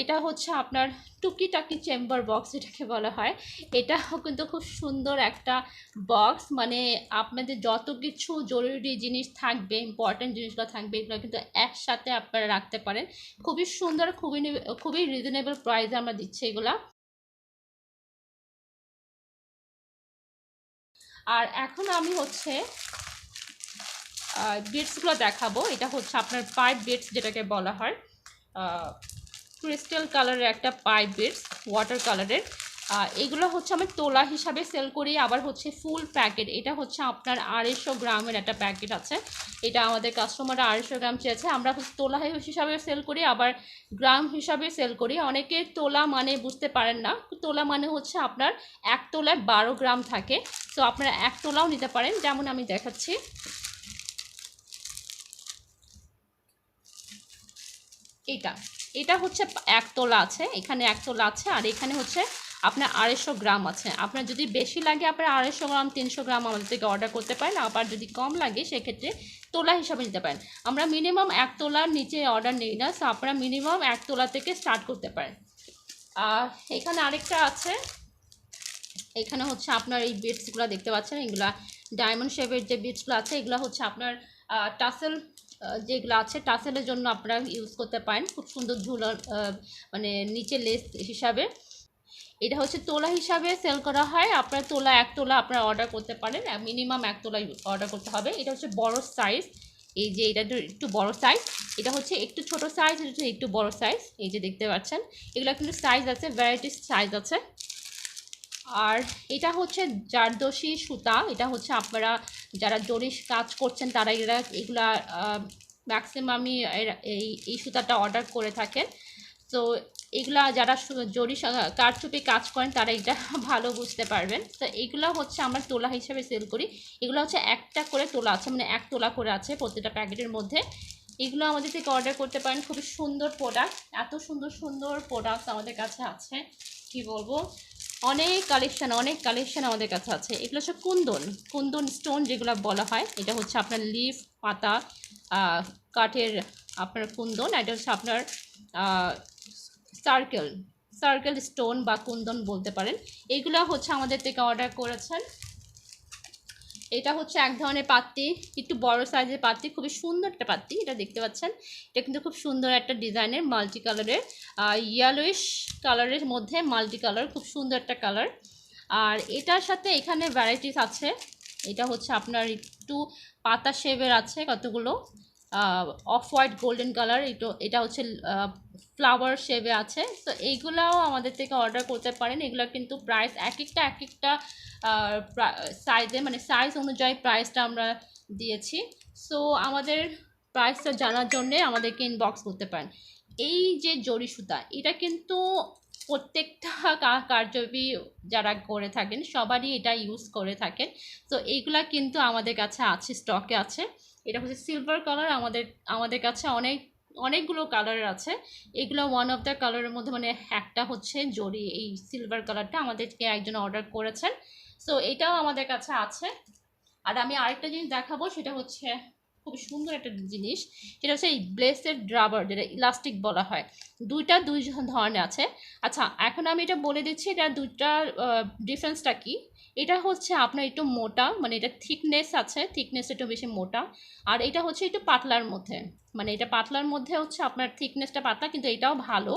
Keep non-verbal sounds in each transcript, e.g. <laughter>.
এটা হচ্ছে আপনার টুকিটাকি চেম্বার বক্স এটাকে বলা হয়। এটাও কিন্তু খুব সুন্দর একটা বক্স মানে আপনাদের যত কিছু জরুরি জিনিস থাকবে ইম্পর্টেন্ট জিনিসগুলো থাকবে, এগুলো কিন্তু একসাথে আপনারা রাখতে পারেন। খুবই সুন্দর, খুবই খুবই রিজনেবল প্রাইসে আমরা দিচ্ছি এগুলা। আর এখন আমি হচ্ছে বিটসগুলো দেখাবো। এটা হচ্ছে আপনার পাইপ বিটস যেটাকে বলা হয়। ক্রিস্টাল কালারের একটা পাইপ বিটস ওয়াটার কালারের এগুলো হচ্ছে আমি তোলা হিসাবে সেল করি, আবার হচ্ছে ফুল প্যাকেট এটা হচ্ছে আপনার আড়াইশো গ্রামের একটা প্যাকেট আছে। এটা আমাদের কাস্টমাররা আড়াইশো গ্রাম চেয়েছে। আমরা তোলা হিসাবে সেল করি, আবার গ্রাম হিসাবে সেল করি। অনেকে তোলা মানে বুঝতে পারেন না। তোলা মানে হচ্ছে আপনার এক তোলায় বারো গ্রাম থাকে। তো আপনারা এক তোলাও নিতে পারেন। যেমন আমি দেখাচ্ছি। এটা। এটা হচ্ছে এক তোলা আছে, এখানে এক তোলা আছে, আর এখানে হচ্ছে আপনার আড়াইশো গ্রাম আছে। আপনার যদি বেশি লাগে, আপনার আড়াইশো গ্রাম, তিনশো গ্রাম আমাদের থেকে অর্ডার করতে পারেন, আবার যদি কম লাগে, সেক্ষেত্রে তোলা হিসাবে নিতে পারেন। আমরা মিনিমাম এক তোলার নিচে অর্ডার নিই না সো আপনারা মিনিমাম এক তোলা থেকে স্টার্ট করতে পারেন। আর এখানে আরেকটা আছে, এখানে হচ্ছে আপনার এই বিটসগুলো দেখতে পাচ্ছেন, এগুলা ডায়মন্ড শেপের যে বিটসগুলো আছে, এগুলো হচ্ছে আপনার টাসেল যেগুলো আছে টাসেলের জন্য আপনারা ইউজ করতে পারেন। খুব সুন্দর ঝুলার মানে নিচে লেস হিসাবে। এটা হচ্ছে তোলা হিসাবে সেল করা হয়। আপনার তোলা এক তোলা আপনারা অর্ডার করতে পারেন। মিনিমাম এক তোলা অর্ডার করতে হবে। এটা হচ্ছে বড় সাইজ এই যে এটা একটু- বড় সাইজ এটা হচ্ছে একটু ছোট সাইজ এটা একটু বড় সাইজ এই যে দেখতে পাচ্ছেন। এগুলো কিন্তু সাইজ আছে ভ্যারাইটিস সাইজ আছে। আর এটা হচ্ছে জারদোষী সুতা, এটা হচ্ছে আপনারা যারা জরিস কাজ করছেন তারা এরা, এগুলা ম্যাক্সিমামই এই এই সুতাটা অর্ডার করে থাকেন। তো এগুলা যারা জরি কারচুপি কাজ করেন তারা এটা <laughs> ভালো বুঝতে পারবেন। তো এগুলো হচ্ছে আমরা তোলা হিসেবে সেল করি। এগুলো হচ্ছে একটা করে তোলা আছে মানে এক তোলা করে আছে প্রত্যেকটা প্যাকেটের মধ্যে। এগুলো আমাদের থেকে অর্ডার করতে পারেন, খুবই সুন্দর প্রোডাক্ট এত সুন্দর সুন্দর প্রোডাক্ট আমাদের কাছে আছে, কি বলব? অনেক কালেকশান অনেক কালেকশান আমাদের কাছে আছে। এগুলো হচ্ছে কুন্দন কুন্দন স্টোন যেগুলো বলা হয়। এটা হচ্ছে আপনার লিফ পাতা কাঠের আপনার কুন্দন এটা হচ্ছে আপনার সার্কেল সার্কেল স্টোন বা কুন্দন বলতে পারেন। এইগুলো হচ্ছে আমাদের থেকে অর্ডার করেছেন। এটা হচ্ছে এক ধরনের পাত্রি একটু বড় সাইজের পাত্রি খুবই সুন্দর একটা পাত্রি এটা দেখতে পাচ্ছেন। এটা কিন্তু খুব সুন্দর একটা ডিজাইনের মাল্টি কালারের ইয়ালোইশ কালারের মধ্যে মাল্টি কালার খুব সুন্দর একটা কালার আর এটার সাথে এখানে ভ্যারাইটিস আছে। এটা হচ্ছে আপনার একটু পাতা শেপের আছে কতগুলো? অফ হোয়াইট গোল্ডেন কালার এটা এটা হচ্ছে ফ্লাওয়ার শেপে আছে। তো এইগুলাও আমাদের থেকে অর্ডার করতে পারেন। এগুলো কিন্তু প্রাইস এক একটা এক একটা সাইজে মানে সাইজ অনুযায়ী প্রাইসটা আমরা দিয়েছি। সো আমাদের প্রাইসটা জানার জন্যে আমাদেরকে ইনবক্স করতে পারেন। এই যে জরি সুতা, এটা কিন্তু প্রত্যেকটা কা- কারচুপি যারা করে থাকেন, সবারই এটা ইউজ করে থাকেন। তো এইগুলা কিন্তু আমাদের কাছে আছে স্টকে আছে। এটা হচ্ছে সিলভার কালার আমাদের আমাদের কাছে অনেক, অনেকগুলো কালার আছে। এগুলো ওয়ান অফ দ্য কালারের মধ্যে মানে একটা হচ্ছে জরি, এই সিলভার কালারটা আমাদেরকে একজন অর্ডার করেছেন। সো এটাও আমাদের কাছে আছে। আর আমি আরেকটা জিনিস দেখাবো, সেটা হচ্ছে খুব সুন্দর একটা জিনিস সেটা হচ্ছে এই ব্লেসের ড্রাবার যেটা ইলাস্টিক বলা হয়। দুইটা দুই ধরনের আছে। আচ্ছা এখন আমি এটা বলে দিচ্ছি, এটা দুইটা ডিফারেন্সটা কি? এটা হচ্ছে আপনার একটু মোটা মানে এটা থিকনেস আছে থিকনেস একটু বেশি মোটা, আর এটা হচ্ছে একটু পাতলার মধ্যে। মানে এটা পাতলার মধ্যে হচ্ছে আপনার থিকনেসটা পাতলা, কিন্তু এটাও ভালো।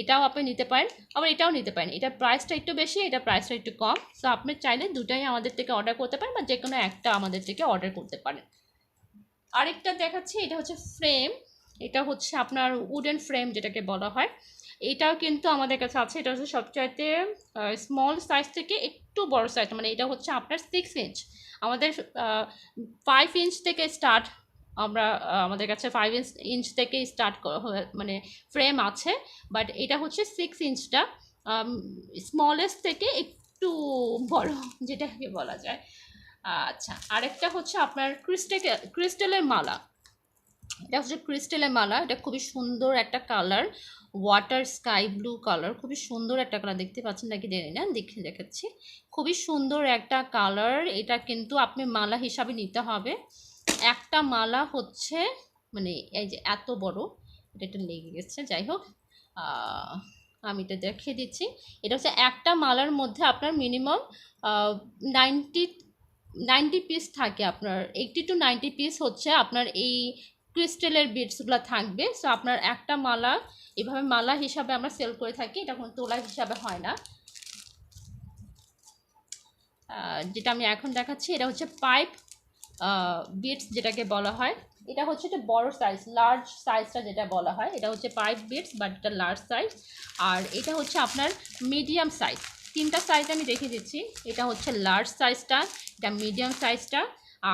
এটাও আপনি নিতে পারেন, আবার এটাও নিতে পারেন। এটা প্রাইসটা একটু বেশি, এটা প্রাইসটা একটু কম। সো আপনি চাইলে দুটাই আমাদের থেকে অর্ডার করতে পারেন বা যে কোনো একটা আমাদের থেকে অর্ডার করতে পারেন। আরেকটা দেখাচ্ছি, এটা হচ্ছে ফ্রেম এটা হচ্ছে আপনার উডেন ফ্রেম যেটাকে বলা হয়। এটাও কিন্তু আমাদের কাছে আছে, এটা হচ্ছে সবচাইতে স্মল সাইজ থেকে একটু বড় সাইজ মানে এটা হচ্ছে আপনার সিক্স ইঞ্চ আমাদের ফাইভ ইঞ্চ থেকে স্টার্ট আমরা আমাদের কাছে ফাইভ ইঞ্চ ইঞ্চ থেকে স্টার্ট মানে ফ্রেম আছে বাট এটা হচ্ছে সিক্স ইঞ্চটা স্মলেস্ট থেকে একটু বড়, যেটাকে বলা যায়। আচ্ছা আরেকটা হচ্ছে আপনার ক্রিস্টেল ক্রিস্টেলের মালা। এটা হচ্ছে ক্রিস্টেলের মালা, এটা খুবই সুন্দর একটা colour water sky blue colour খুবই সুন্দর একটা কালার দেখতে পাচ্ছেন নাকি? জানি না দেখে দেখাচ্ছি। খুবই সুন্দর একটা কালার এটা কিন্তু আপনি মালা হিসাবে নিতে হবে। একটা মালা হচ্ছে মানে এই যে এত বড়, এটা একটু লেগে গেছে, যাই হোক আমি এটা দেখিয়ে দিচ্ছি। এটা হচ্ছে একটা মালার মধ্যে আপনার মিনিমাম নাইনটি নাইনটি পিস থাকে আপনার এইটটি টু নাইনটি পিস হচ্ছে আপনার এই ক্রিস্টেলের বিটসগুলো থাকবে। সো আপনার একটা মালা, এভাবে মালা হিসাবে আমরা সেল করে থাকি, এটা কোনো তোলা হিসাবে হয় না। যেটা আমি এখন দেখাচ্ছি, এটা হচ্ছে পাইপ বিটস যেটাকে বলা হয়। এটা হচ্ছে একটা বড় সাইজ লার্জ সাইজটা যেটা বলা হয়। এটা হচ্ছে পাইপ বিটস বাট এটা লার্জ সাইজ আর এটা হচ্ছে আপনার মিডিয়াম সাইজ তিনটা সাইজ আমি রেখে দিচ্ছি। এটা হচ্ছে লার্জ সাইজটা এটা মিডিয়াম সাইজটা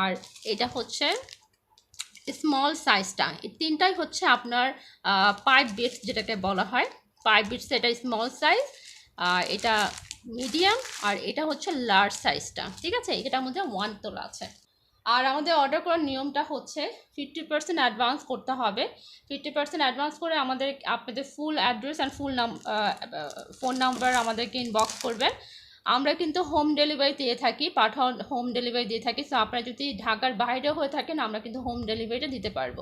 আর এটা হচ্ছে স্মল সাইজটা এই তিনটাই হচ্ছে আপনার পাইপ বিটস যেটাকে বলা হয়। পাইপ বিটস এটা স্মল সাইজ আর এটা মিডিয়াম আর এটা হচ্ছে লার্জ সাইজটা ঠিক আছে? এটার মধ্যে ওয়ান তোলা আছে। আর আমাদের অর্ডার করার নিয়মটা হচ্ছে ফিফটি পার্সেন্ট অ্যাডভান্স করতে হবে। ফিফটি পার্সেন্ট অ্যাডভান্স করে আমাদের, আপনাদের ফুল অ্যাড্রেস অ্যান্ড ফুল নাম ফোন নাম্বার আমাদেরকে ইনবক্স করবেন। আমরা কিন্তু হোম ডেলিভারি দিয়ে থাকি পাঠাও হোম ডেলিভারি দিয়ে থাকি। সো আপনারা যদি ঢাকার বাইরে হয়ে থাকেন, আমরা কিন্তু হোম ডেলিভারিটা দিতে পারব।